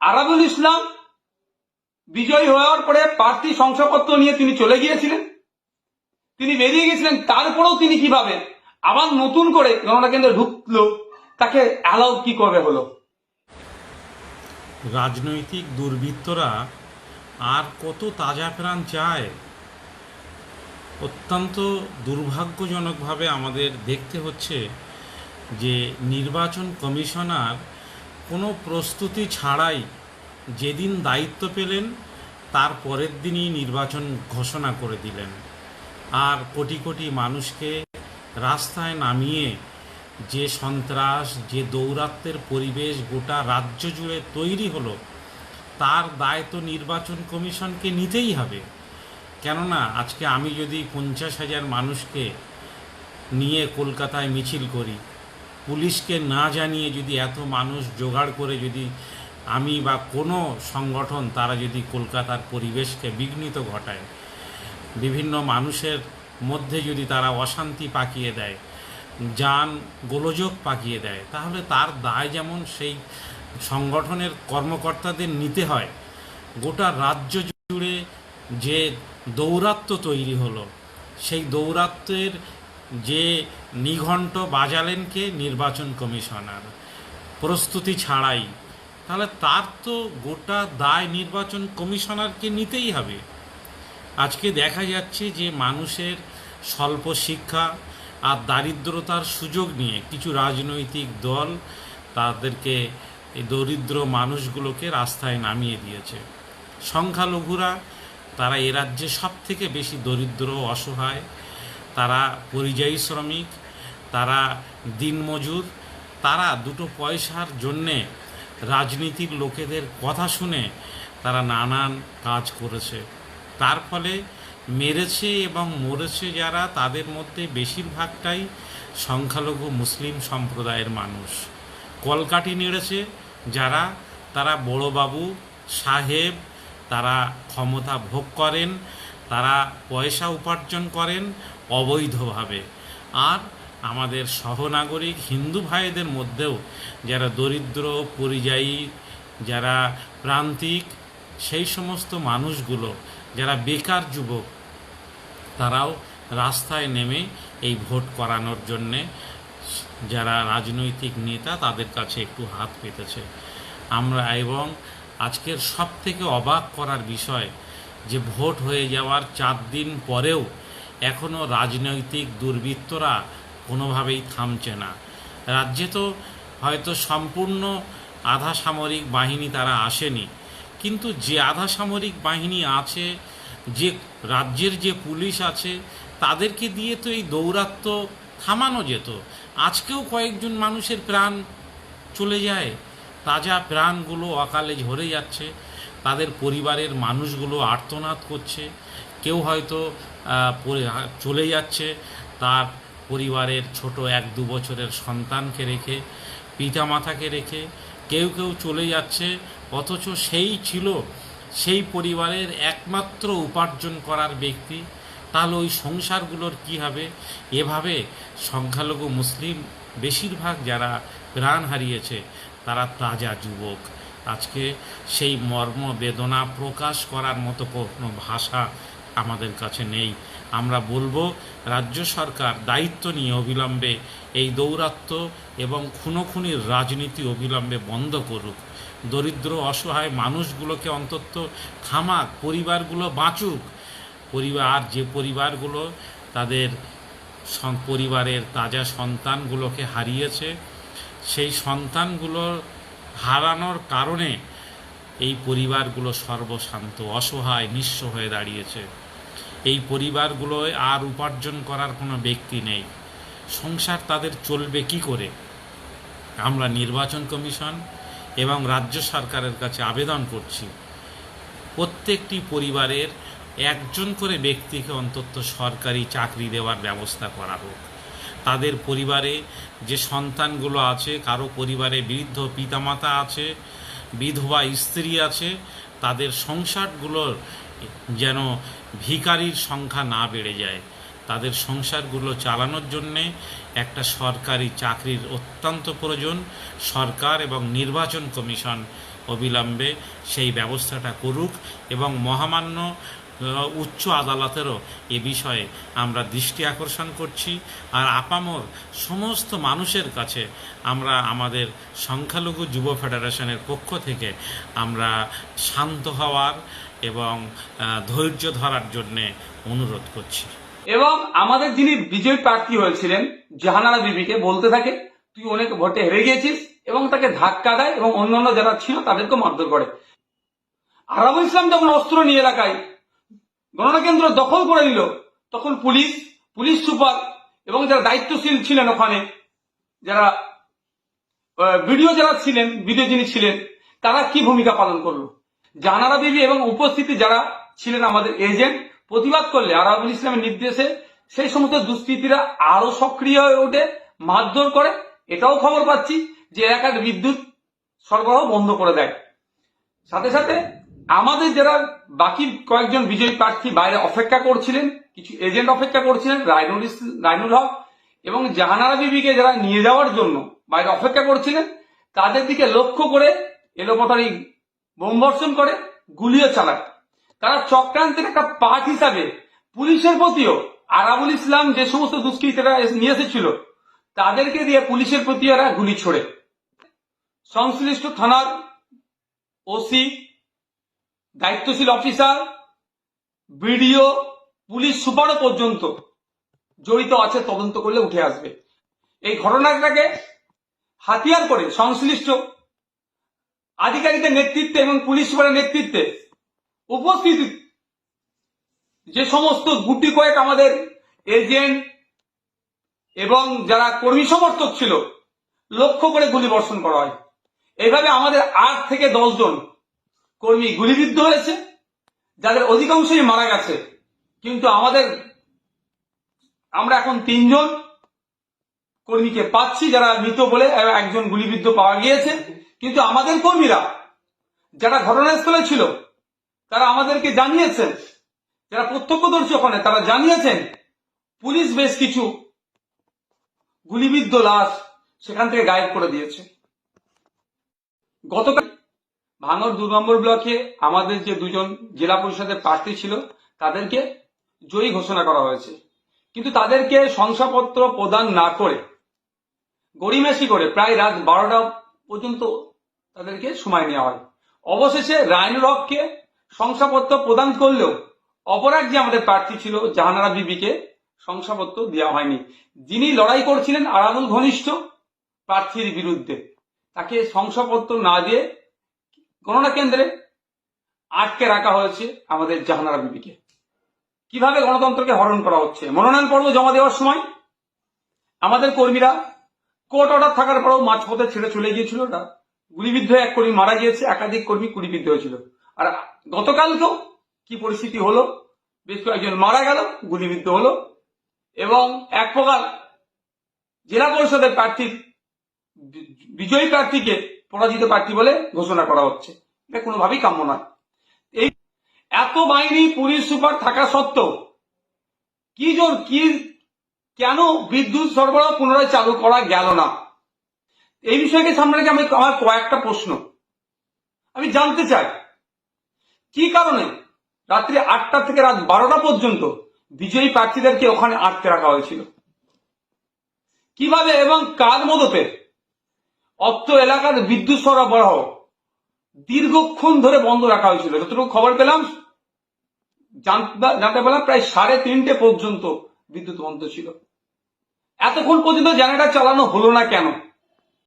আরাবুল ইসলাম বিজয়ী হওয়ার পরে প্রার্থী শংসাপত্র নিয়ে তিনি চলে গিয়েছিলেন। তিনি বেরিয়ে গেছিলেন তারপরেও তিনি কীভাবে আবার নতুন করে গণনা কেন্দ্রে ঢুকলো, তাকে অ্যালাউ কি করে হলো রাজনৈতিক দুর্বৃত্তরা আর কত তাজা প্রাণ চায়? অত্যন্ত দুর্ভাগ্যজনকভাবে আমাদের দেখতে হচ্ছে যে নির্বাচন কমিশনার কোনো প্রস্তুতি ছাড়াই যেদিন দায়িত্ব পেলেন, তার পরের দিনই নির্বাচন ঘোষণা করে দিলেন। আর কোটি কোটি মানুষকে রাস্তায় নামিয়ে যে সন্ত্রাস, যে দৌরাত্মের পরিবেশ গোটা রাজ্য জুড়ে তৈরি হলো, তার দায় তো নির্বাচন কমিশনকে নিতেই হবে। কেননা, আজকে আমি যদি পঞ্চাশ হাজার মানুষকে নিয়ে কলকাতায় মিছিল করি পুলিশকে না জানিয়ে যদি এত মানুষ জোগাড় করে যদি আমি বা কোনো সংগঠন তারা যদি কলকাতার পরিবেশকে বিঘ্নিত ঘটায়, বিভিন্ন মানুষের মধ্যে যদি তারা অশান্তি পাকিয়ে দেয়, যান গোলযোগ পাকিয়ে দেয়, তাহলে তার দায় যেমন সেই সংগঠনের কর্মকর্তাদের নিতে হয়, গোটা রাজ্য জুড়ে যে দৌরাত্ম্য তৈরি হলো, সেই দৌরাত্ম্যের যে নিঘণ্ট বাজালেন কে নির্বাচন কমিশনার। প্রস্তুতি ছাড়াই। তাহলে তার তো গোটা দায় নির্বাচন কমিশনারকে নিতেই হবে। আজকে দেখা যাচ্ছে যে মানুষের স্বল্প শিক্ষা আর দারিদ্রতার সুযোগ নিয়ে কিছু রাজনৈতিক দল তাদেরকে দরিদ্র মানুষগুলোকে রাস্তায় নামিয়ে দিয়েছে। সংখ্যালঘুরা, তারা এ রাজ্যে সব থেকে বেশি দরিদ্র অসহায়। তারা পরিযায়ী শ্রমিক, তারা দিনমজুর তারা দুটো পয়সার জন্যে রাজনীতির লোকেদের কথা শুনে তারা নানান কাজ করেছে। তার ফলে মেরেছে এবং মরেছে যারা, তাদের মধ্যে বেশিরভাগটাই সংখ্যালঘু মুসলিম সম্প্রদায়ের মানুষ। কলকাঠি নেড়েছে যারা, তারা বড়বাবু, সাহেব, তারা ক্ষমতা ভোগ করেন তারা পয়সা উপার্জন করেন অবৈধভাবে। আর আমাদের সহনাগরিক হিন্দু ভাইদের মধ্যেও যারা দরিদ্র, পরিযায়ী, যারা প্রান্তিক, সেই সমস্ত মানুষগুলো, যারা বেকার যুবক, তারাও রাস্তায় নেমে এই ভোট করানোর জন্যে যারা রাজনৈতিক নেতা, তাদের কাছে একটু হাত পেতেছে। আমরা এবং আজকের সব থেকে অবাক করার বিষয় যে ভোট হয়ে যাওয়ার চার দিন পরেও এখনও রাজনৈতিক দুর্বৃত্তরা কোনোভাবেই থামছে না। রাজ্যে তো হয়তো সম্পূর্ণ আধা সামরিক বাহিনী তারা আসেনি, কিন্তু যে আধা সামরিক বাহিনী আছে, যে রাজ্যের যে পুলিশ আছে, তাদেরকে দিয়ে তো এই দৌরাত্ম্য থামানো যেত। আজকেও কয়েকজন মানুষের প্রাণ চলে যায়, তাজা প্রাণগুলো অকালে ঝরে যাচ্ছে। তাদের পরিবারের মানুষগুলো আর্তনাদ করছে, কেউ হয়তো চলে যাচ্ছে তার পরিবারের ছোট এক দু বছরের সন্তানকে রেখে, পিতামাতাকে রেখে, কেউ কেউ চলে যাচ্ছে, অথচ সেই ছিল, সেই পরিবারের একমাত্র উপার্জন করার ব্যক্তি। তাহলে ওই সংসারগুলোর কি হবে? এভাবে সংখ্যালঘু মুসলিম বেশিরভাগ যারা প্রাণ হারিয়েছে, তারা তাজা যুবক। আজকে সেই মর্ম বেদনা প্রকাশ করার মতো কোনো ভাষা আমাদের কাছে নেই। আমরা বলব, রাজ্য সরকার দায়িত্ব নিয়ে অবিলম্বে এই দৌরাত্ম্য এবং খুনোখুনির রাজনীতি অবিলম্বে বন্ধ করুক। দরিদ্র, অসহায় মানুষগুলোকে অন্তত থামাক পরিবারগুলো বাঁচুক। পরিবার, যে পরিবারগুলো তাদের পরিবারের তাজা সন্তানগুলোকে হারিয়েছে, সেই সন্তানগুলো হারানোর কারণে এই পরিবারগুলো সর্বশান্ত, অসহায়, নিঃস্ব হয়ে দাঁড়িয়েছে। এই পরিবারগুলোয় আর উপার্জন করার কোনো ব্যক্তি নেই। সংসার তাদের চলবে কি করে? আমরা নির্বাচন কমিশন এবং রাজ্য সরকারের কাছে আবেদন করছি। প্রত্যেকটি পরিবারের একজন করে ব্যক্তিকে অন্তত সরকারি চাকরি দেওয়ার ব্যবস্থা করা হোক। তাদের পরিবারে যে সন্তানগুলো আছে, কারও পরিবারে বৃদ্ধ পিতামাতা আছে, বিধবা স্ত্রী আছে, তাদের সংসারগুলোর যেন ভিখারির সংখ্যা না বেড়ে যায়। তাদের সংসারগুলো চালানোর জন্যে একটা সরকারি চাকরির অত্যন্ত প্রয়োজন। সরকার এবং নির্বাচন কমিশন অবিলম্বে সেই ব্যবস্থাটা করুক এবং মহামান্য উচ্চ আদালতেরও এ বিষয়ে আমরা দৃষ্টি আকর্ষণ করছি। আর আপামর সমস্ত মানুষের কাছে আমরা আমাদের সংখ্যালঘু যুব ফেডারেশনের পক্ষ থেকে আমরা শান্ত হওয়ার এবং ধৈর্য ধরার জন্যে অনুরোধ করছি। এবং আমাদের যিনি বিজয় প্রার্থী হয়েছিলেন, জাহানারা বিবিকে বলতে থাকে, তুই অনেক ভোটে হেরে গিয়েছিস এবং তাকে ধাক্কা দেয় এবং অন্যান্য যারা ছিল তাদেরকে মারধর করে। আরাবুল ইসলাম যখন অস্ত্র নিয়ে এলাকায় গণনা কেন্দ্র দখল করে নিল। তখন পুলিশ পুলিশ সুপার এবং যারা দায়িত্বশীল ছিলেন ওখানে, যারা ভিডিও যারা ছিলেন ভিডিও যিনি ছিলেন, তারা কি ভূমিকা পালন করল? জানারা বিবি এবং উপস্থিতি যারা ছিলেন আমাদের এজেন্ট, প্রতিবাদ করলে আরাবুল ইসলামের নির্দেশে সেই সমস্ত দুষ্কৃতীরা আরও সক্রিয় হয়ে ওঠে, মারধর করে। এটাও খবর পাচ্ছি যে এলাকার বিদ্যুৎ সরবরাহ বন্ধ করে দেয়। সাথে সাথে আমাদের যারা বাকি কয়েকজন বিজয়ী প্রার্থী বাইরে অপেক্ষা করছিলেন, কিছু এজেন্ট অপেক্ষা করছিলেন, রাইনুল রাইনুল হক এবং জাহানারা বিবিকে যারা নিয়ে যাওয়ার জন্য বাইরে অপেক্ষা করছিলেন, তাদের দিকে লক্ষ্য করে এলোপাতারি বোমবর্ষণ করে, গুলিও চালায়। তারা চক্রান্তের একটা পার্ট হিসাবে পুলিশের প্রতিও আরাবুল ইসলাম যে সমস্ত দুষ্কৃতীরা নিয়ে এসেছিল, তাদেরকে দিয়ে পুলিশের প্রতি এরা গুলি ছোড়ে। সংশ্লিষ্ট থানার ওসি দায়িত্বশীল অফিসার, বিডিও, পুলিশ সুপারও পর্যন্ত জড়িত আছে, তদন্ত করলে উঠে আসবে। এই ঘটনাটাকে হাতিয়ার করে সংশ্লিষ্ট আধিকারিকের নেতৃত্বে এবং পুলিশ সুপারের নেতৃত্বে উপস্থিত যে সমস্ত গুটি কয়েক আমাদের এজেন্ট এবং যারা কর্মী সমর্থক ছিল, লক্ষ্য করে গুলি বর্ষণ করা হয়। এইভাবে আমাদের আট থেকে দশ জন কর্মী গুলিবিদ্ধ হয়েছে, যাদের অধিকাংশই মারা গেছে। কিন্তু আমাদের, আমরা এখন তিনজন কর্মীকে পাচ্ছি, যারা মৃত বলে একজন গুলিবিদ্ধ পাওয়া গিয়েছে। কিন্তু আমাদের কর্মীরা, যারা ঘটনাস্থলে ছিল, তারা আমাদেরকে জানিয়েছেন, যারা প্রত্যক্ষদর্শী ওখানে, তারা জানিয়েছেন, পুলিশ বেশ কিছু গুলিবিদ্ধ লাশ সেখান থেকে গায়েব করে দিয়েছে। গতকাল ভাঙর দু নম্বর ব্লকে আমাদের যে দুজন জেলা পরিষদের প্রার্থী ছিল, তাদেরকে জয়ী ঘোষণা করা হয়েছে। কিন্তু তাদেরকে শংসাপত্র প্রদান না করে গড়িমেশি করে প্রায় রাত বারোটা পর্যন্ত তাদেরকে সময় নেওয়া হয়। অবশেষে রায়নুর হককে শংসাপত্র প্রদান করলেও অপরাগ যে আমাদের প্রার্থী ছিল, জাহানারা বিবিকে শংসাপত্র দেওয়া হয়নি। যিনি লড়াই করছিলেন আরামুল ঘনিষ্ঠ প্রার্থীর বিরুদ্ধে, তাকে শংসাপত্র না দিয়ে গণনা কেন্দ্রে আটকে রাখা হয়েছে আমাদের জাহানারা বিবিকে। কীভাবে গণতন্ত্রকে হরণ করা হচ্ছে? মনোনয়ন পর্ব জমা দেওয়ার সময় আমাদের কর্মীরা কোর্ট অর্ডার থাকার পরেও মাঝপথে ছেড়ে চলে গিয়েছিল। ওটা গুলিবিদ্ধ এক কর্মী মারা গিয়েছে, একাধিক কর্মী গুলিবিদ্ধ হয়েছিল। আর গতকালকেও কি পরিস্থিতি হলো? বেশ কয়েকজন মারা গেল, গুলিবিদ্ধ হলো এবং এক প্রকার জেলা পরিষদের প্রার্থীর বিজয়ী প্রার্থীকে পরাজিত প্রার্থী বলে ঘোষণা করা হচ্ছে। এটা কোনোভাবেই কাম্য নয়। এই এত বাহিনী, পুলিশ, সুপার থাকা সত্ত্বেও কি জোর, কি কেন বিদ্যুৎ সরবরাহ পুনরায় চালু করা গেল না? এই বিষয়কে সামনে রেখে আমি আমার কয়েকটা প্রশ্ন। আমি জানতে চাই, কি কারণে রাত্রি আটটা থেকে রাত বারোটা পর্যন্ত বিজয়ী প্রার্থীদেরকে ওখানে আটকে রাখা হয়েছিল? কীভাবে এবং কার মদতে অত্র এলাকার বিদ্যুৎ সরবরাহ দীর্ঘক্ষণ ধরে বন্ধ রাখা হয়েছিল। যতটুকু খবর পেলাম, জানতে পারলাম প্রায় সাড়ে তিনটে পর্যন্ত বিদ্যুৎ বন্ধ ছিল। এতক্ষণ পর্যন্ত জেনারেটর চালানো হলো না কেন?